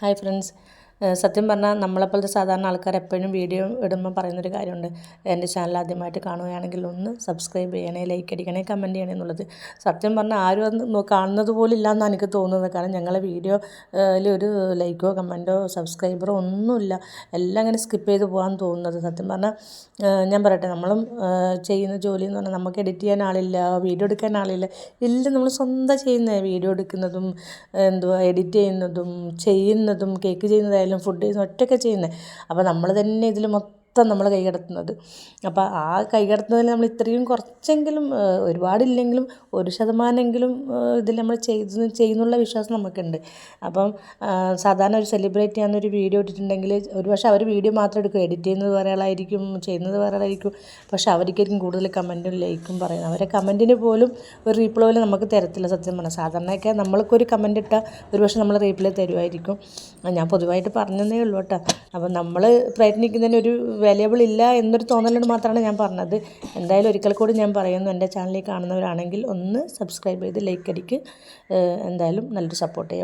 Hi friends സത്യം പറഞ്ഞാൽ നമ്മളെപ്പോലത്തെ സാധാരണ ആൾക്കാർ എപ്പോഴും വീഡിയോ ഇടുമ്പോൾ പറയുന്നൊരു കാര്യമുണ്ട്. എന്റെ ചാനൽ ആദ്യമായിട്ട് കാണുകയാണെങ്കിൽ ഒന്ന് സബ്സ്ക്രൈബ് ചെയ്യണേ ലൈക്ക് അടിക്കണേ കമന്റ് ചെയ്യണേ എന്നുള്ളത്. സത്യം പറഞ്ഞാൽ ആരും അത് കാണുന്നത് പോലും ഇല്ല എന്നാണ് എനിക്ക് തോന്നുന്നത്. കാരണം ഞങ്ങളെ വീഡിയോ ഒരു ലൈക്കോ കമന്റോ സബ്സ്ക്രൈബറോ ഒന്നുമില്ല. എല്ലാം അങ്ങനെ സ്കിപ്പ് ചെയ്ത് പോകാൻ തോന്നുന്നത്. സത്യം പറഞ്ഞാൽ ഞാൻ പറയട്ടെ നമ്മളും ചെയ്യുന്ന ജോലി എന്ന് പറഞ്ഞാൽ നമുക്ക് എഡിറ്റ് ചെയ്യാൻ ആളില്ല വീഡിയോ എടുക്കാൻ ആളില്ല. എല്ലാം നമ്മൾ സ്വന്തം ചെയ്യുന്നത് വീഡിയോ എടുക്കുന്നതും എന്തുവാ എഡിറ്റ് ചെയ്യുന്നതും ചെയ്യുന്നതും കേക്ക് ചെയ്യുന്നതായാലും ഫുഡ് ചെയ്യുന്ന ഒറ്റയ്ക്ക് ചെയ്യുന്നത് അപ്പോൾ നമ്മൾ തന്നെ ഇതിൽ മൊത്തം നമ്മൾ കൈകടത്തുന്നത്. അപ്പോൾ ആ കൈകടത്തുന്നതിൽ നമ്മൾ ഇത്രയും കുറച്ചെങ്കിലും ഒരുപാടില്ലെങ്കിലും ഒരു ശതമാനമെങ്കിലും ഇതിൽ നമ്മൾ ചെയ്തു ചെയ്യുന്നുള്ള വിശ്വാസം നമുക്കുണ്ട്. അപ്പം സാധാരണ ഒരു സെലിബ്രേറ്റ് ചെയ്യാവുന്ന ഒരു വീഡിയോ ഇട്ടിട്ടുണ്ടെങ്കിൽ ഒരു പക്ഷേ അവർ വീഡിയോ മാത്രം എടുക്കും. എഡിറ്റ് ചെയ്യുന്നത് വേറെ ആളായിരിക്കും ചെയ്യുന്നത് വേറെ ആളായിരിക്കും. പക്ഷേ അവർക്കായിരിക്കും കൂടുതൽ കമന്റും ലൈക്കും പറയുന്നത്. അവരെ കമന്റിന് പോലും ഒരു റീപ്ലൈ പോലും നമുക്ക് തരത്തില്ല സത്യം പറഞ്ഞാൽ. സാധാരണയൊക്കെ നമ്മൾക്കൊരു കമന്റ് ഇട്ടാൽ ഒരു പക്ഷേ നമ്മൾ റീപ്ലൈ തരുമായിരിക്കും. ഞാൻ പൊതുവായിട്ട് പറഞ്ഞതേ ഉള്ളൂ കേട്ടോ. അപ്പം നമ്മൾ പ്രയത്നിക്കുന്നതിന് ഒരു വാല്യബിൾ ഇല്ല എന്നൊരു തോന്നലോട് മാത്രമാണ് ഞാൻ പറഞ്ഞത്. എന്തായാലും ഒരിക്കൽ കൂടി ഞാൻ പറയുന്നു എന്റെ ചാനലിൽ കാണുന്നവരാണെങ്കിൽ ഒന്ന് സബ്സ്ക്രൈബ് ചെയ്ത് ലൈക്ക് അടിക്ക്. എന്തായാലും നല്ലൊരു സപ്പോർട്ട് ചെയ്യുക